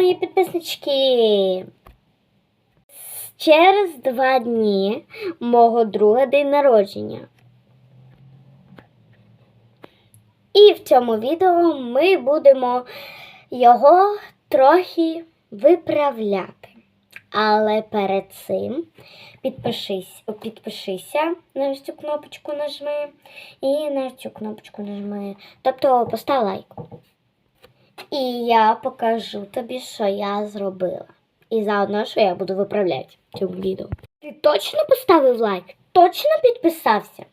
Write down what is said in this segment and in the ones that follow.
мої підписнички. Через два дні мого друга день народження. І в цьому відео ми будемо його трохи виправляти. Але перед цим підпишись, підпишися на цю кнопочку нажми і на цю кнопочку нажми. Тобто постав лайк. І я покажу тобі, що я зробила. І заодно, що я буду виправляти цьому відео. Ти точно поставив лайк? Точно підписався?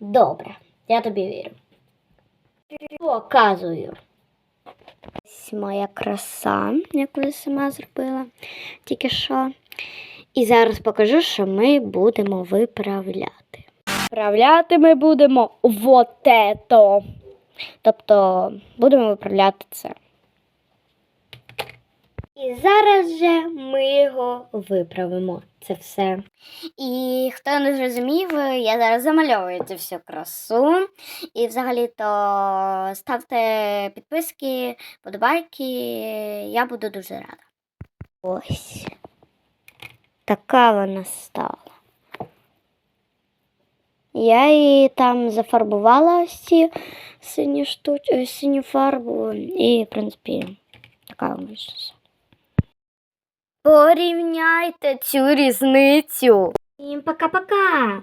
Добре, я тобі вірю. Показую. Ось моя краса, яку я сама зробила тільки що. І зараз покажу, що ми будемо виправляти. Виправляти ми будемо вот ето. Тобто будемо виправляти це. І зараз же ми його виправимо. Це все. І хто не зрозумів, я зараз замальовую цю всю красу. І взагалі-то ставте підписки, подобайки. Я буду дуже рада. Ось. Така вона стала. Я її там зафарбувала всі сині штуч... е, синю фарбу. І, в принципі, така вийшла. Порівняйте цю різницю. Всім пока-пока.